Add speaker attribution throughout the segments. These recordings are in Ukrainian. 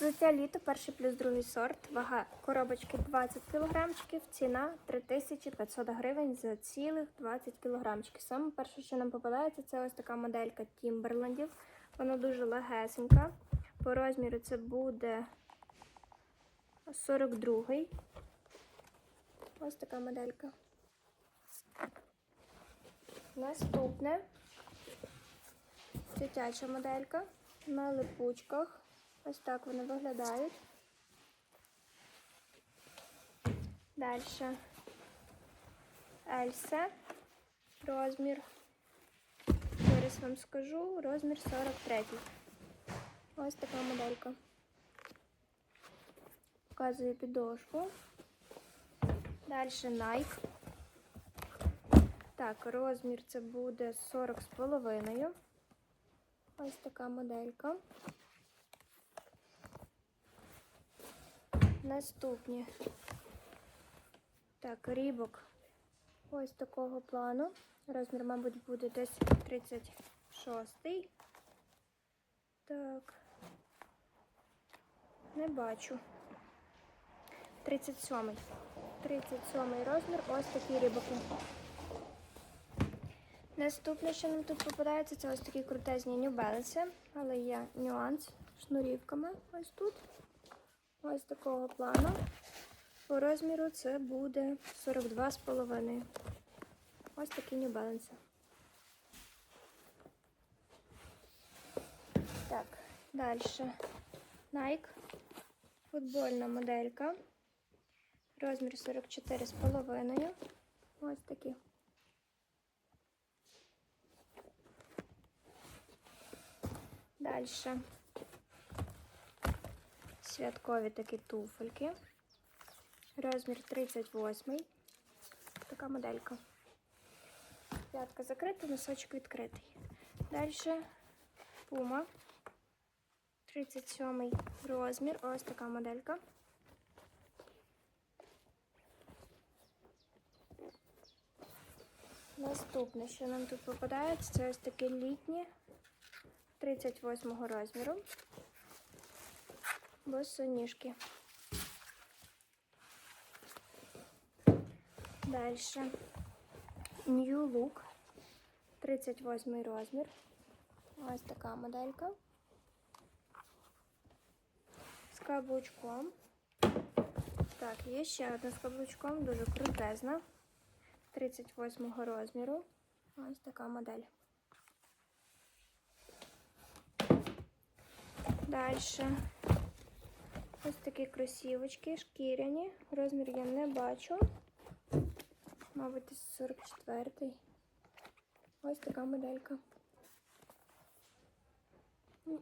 Speaker 1: Взуття літо, перший плюс другий сорт. Вага коробочки 20 кілограмчиків, ціна 3500 гривень за цілих 20 кілограмчиків. Саме перше, що нам попадається, це ось така моделька Тімберлендів. Вона дуже легесенька. По розміру це буде 42-й. Ось така моделька. Наступне дитяча моделька на липучках. Ось так вони виглядають. Далі Ельсе. Розмір. Зараз вам скажу. Розмір 43. Ось така моделька. Показую підошву. Далі Nike. Так, розмір це буде 40 з половиною. Ось така моделька. Наступні. Так, рібок ось такого плану. Розмір, мабуть, буде десь 36. Так. Не бачу. 37. 37 розмір. Ось такі рібоки. Наступне, що нам тут попадається, це ось такі крутезні Balance, але є нюанс шнурівками ось тут. Ось такого плану. По розміру це буде 42,5. Ось такі New. Так, далі. Nike. Футбольна моделька. Розмір 44,5. Ось такі. Далі. Святкові такі туфельки. Розмір 38. Така моделька. П'ятка закрита, носочок відкритий. Далі Puma. 37 розмір. Ось така моделька. Наступне, що нам тут попадається, це ось таке літнє 38 розміру. Босоніжки. Далі. New Look. 38 розмір. Ось така моделька. З каблучком. Так, є ще одна з каблучком, дуже крутезна. 38 розміру. Ось така модель. Далі. Ось такі кросівочки, шкіряні. Розмір я не бачу. Мабуть, десь 44-й. Ось така моделька.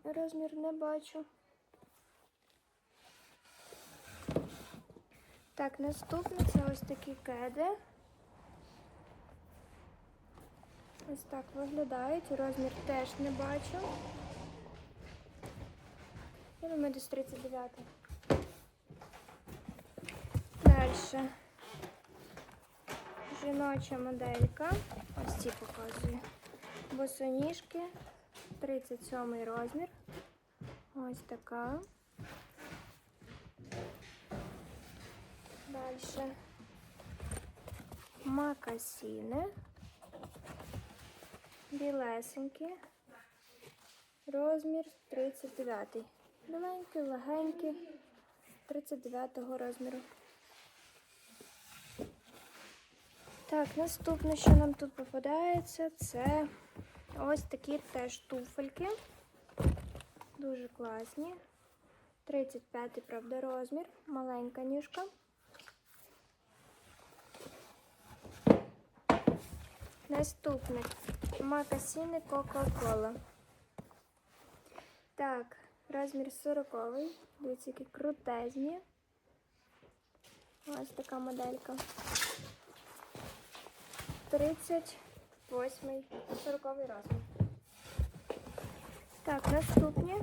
Speaker 1: Розмір не бачу. Так, наступне це ось такі кеди. Ось так виглядають. Розмір теж не бачу. Я думаю, десь 39. Далі. Жіноча моделька. Ось ці показую. Босоніжки. 37 розмір. Ось така. Далі. Макасіни. Білесенькі. Розмір 39. Біленькі, легенькі. 39 розміру. Так, наступне, що нам тут попадається, це ось такі теж туфельки. Дуже класні. 35, правда, розмір. Маленька ніжка. Наступне макасіни Кока-Кола. Так, розмір 40. Дивіться, які крутезні. Ось така моделька. 38 40 розмір. Так, наступні.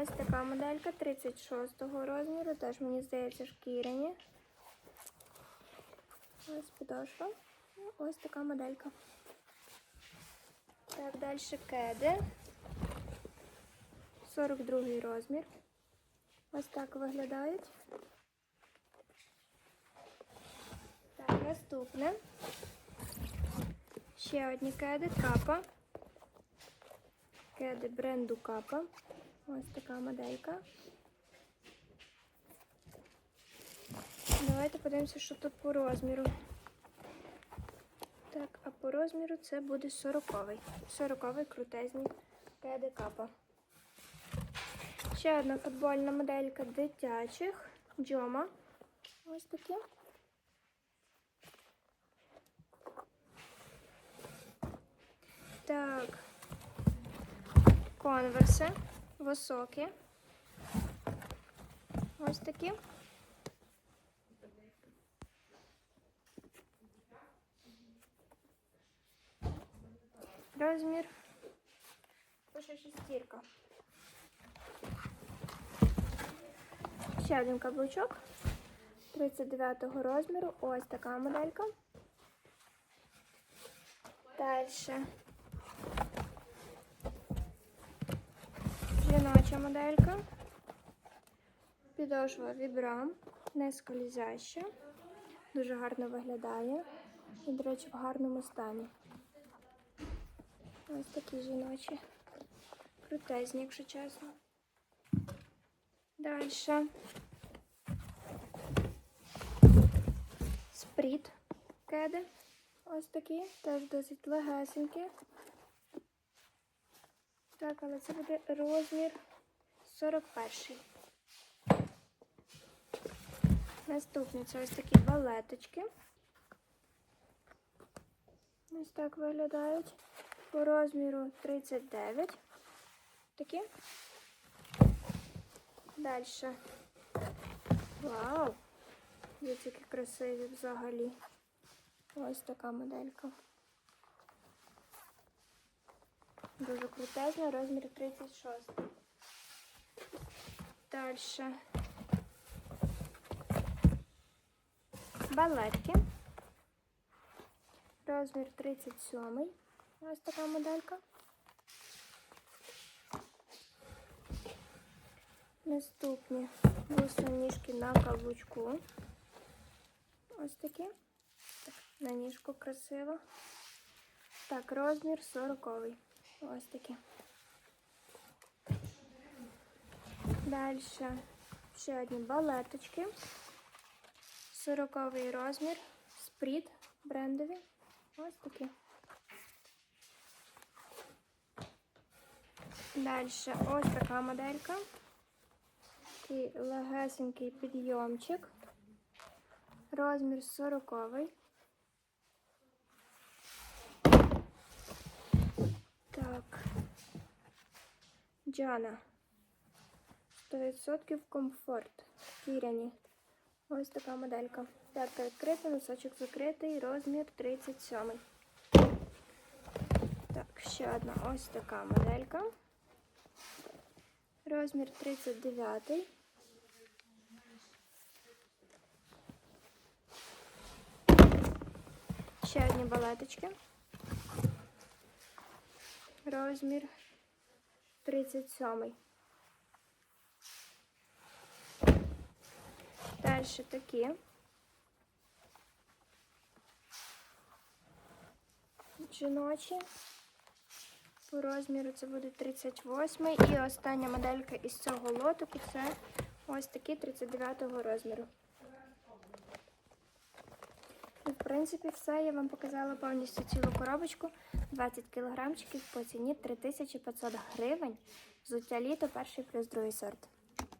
Speaker 1: Ось така моделька 36 розміру. Теж, мені здається, шкіряні. Ось підошва. Ось така моделька. Так, далі кеди. 42 розмір. Ось так виглядають. Так, наступне. Ще одні кеди капа. Кеди бренду капа. Ось така моделька. Давайте подивимося, що тут по розміру. Так, а по розміру це буде 40-й. 40-й крутезний кеди капа. Ще одна футбольна моделька дитячих. Джома. Ось такі. Так. Конверси. Високі. Ось такі. Розмір. Пише шестірка. Ще один каблучок 39 розміру. Ось така моделька. Далі. Жіноча моделька. Підошва вібрам, не скользяща. Дуже гарно виглядає. І, до речі, в гарному стані. Ось такі жіночі. Крутезні, якщо чесно. Далі. Спріт кеди. Ось такі. Теж досить легесенькі. Так, але це буде розмір 41. Наступні це ось такі балеточки. Ось так виглядають. По розміру 39. Такі. Далі. Вау! Дивіться, які красиві взагалі. Ось така моделька. Дуже крутезна, розмір 36. Далі. Балетки. Розмір 37. Ось така моделька. Наступні босоніжки на каблучку. Ось такі. Так, на ніжку красиво. Так, розмір 40. Ось такі. Далі ще одні балеточки. 40 розмір. Спріт брендові. Ось такі. Далі ось така моделька. Такий легесенький підйомчик. Розмір 40. Так. Джана. 100% комфорт. Кіряні. Ось така моделька. П'ятка відкрита, носочок закритий, розмір 37. Так, ще одна ось така моделька. Розмір 39. Ще одні балеточки. Розмір 37. Далі такі. Жіночі. По розміру це буде 38 і остання моделька із цього лотику це ось такі 39 розміру. І, в принципі, все. Я вам показала повністю цілу коробочку. 20 кілограмчиків по ціні 3500 гривень. Взуття літо перший плюс другий сорт.